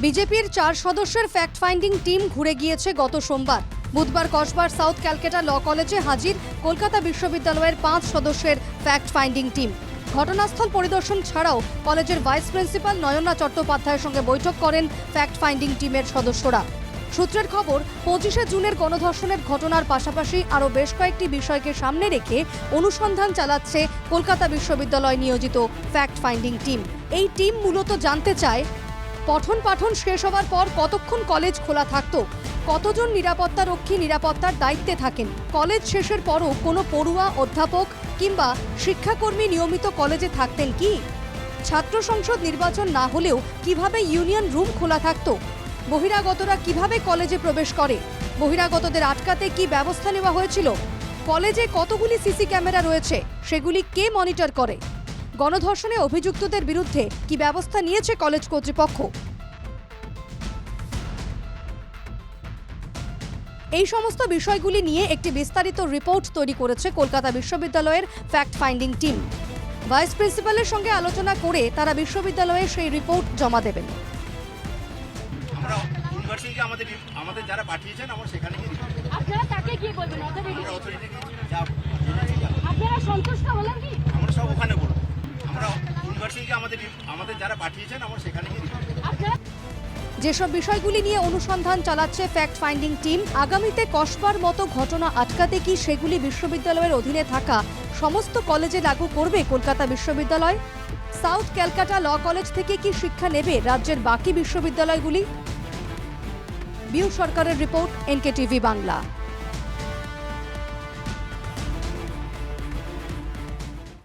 বিজেপির চার সদস্যের ফ্যাক্ট ফাইন্ডিং টিম ঘুরে গিয়েছে গত সোমবার। বুধবার কসবার সাউথ ক্যালকাটা ল কলেজে হাজির কলকাতা বিশ্ববিদ্যালয়ের পাঁচ সদস্যের ফ্যাক্ট ফাইন্ডিং টিম ঘটনাস্থল পরিদর্শন ছাড়াও কলেজের ভাইস প্রিন্সিপাল নয়না চট্টোপাধ্যায়ের সঙ্গে বৈঠক করেন ফ্যাক্ট ফাইন্ডিং টিমের সদস্যরা। সূত্রের খবর, পঁচিশে জুনের গণধর্ষণের ঘটনার পাশাপাশি আরও বেশ কয়েকটি বিষয়কে সামনে রেখে অনুসন্ধান চালাচ্ছে কলকাতা বিশ্ববিদ্যালয় নিয়োজিত ফ্যাক্ট ফাইন্ডিং টিম এই টিম মূলত জানতে চায় পঠন পাঠন শেষ হওয়ার পর কতক্ষণ কলেজ খোলা থাকতো? কতজন নিরাপত্তা রক্ষী নিরাপত্তার দায়িত্বে থাকেন? কলেজ শেষের পরও কোনো পড়ুয়া, অধ্যাপক কিংবা শিক্ষাকর্মী নিয়মিত কলেজে থাকতেন কি? ছাত্র সংসদ নির্বাচন না হলেও কীভাবে ইউনিয়ন রুম খোলা থাকত? বহিরাগতরা কীভাবে কলেজে প্রবেশ করে? বহিরাগতদের আটকাতে কি ব্যবস্থা নেওয়া হয়েছিল? কলেজে কতগুলি সিসি ক্যামেরা রয়েছে? সেগুলি কে মনিটর করে? গণধর্ষণে অভিযুক্তদের বিরুদ্ধে কি ব্যবস্থা নিয়েছে কলেজ কর্তৃপক্ষ? এই সমস্ত বিষয়গুলি নিয়ে একটি বিস্তারিত রিপোর্ট তৈরি করেছে কলকাতা বিশ্ববিদ্যালয়ের ফ্যাক্ট ফাইন্ডিং টিম ভাইস প্রিন্সিপালের সঙ্গে আলোচনা করে তারা বিশ্ববিদ্যালয়ে সেই রিপোর্ট জমা দেবেন। আমরা ইউনিভার্সিটিকে আমাদের আমাদের যারা পাঠিয়েছেন আমরা সেখানে গিয়ে report করব। আপনারা তাকে কি বলবেন? অথরিটি আমরা অথরিটিকে যা জেনেছি যা- আপনারা সন্তুষ্ট হলেন কি? আমরা সব ওখানে বলব। যেসব বিষয়গুলি নিয়ে অনুসন্ধান চালাচ্ছে ফ্যাক্ট ফাইন্ডিং টিম আগামীতে কসবার মতো ঘটনা আটকাতে কি সেগুলি বিশ্ববিদ্যালয়ের অধীনে থাকা সমস্ত কলেজে লাগু করবে কলকাতা বিশ্ববিদ্যালয়? সাউথ ক্যালকাটা ল কলেজ থেকে কি শিক্ষা নেবে রাজ্যের বাকি বিশ্ববিদ্যালয়গুলি? বিউ সরকারের রিপোর্ট এনকে টিভি বাংলা।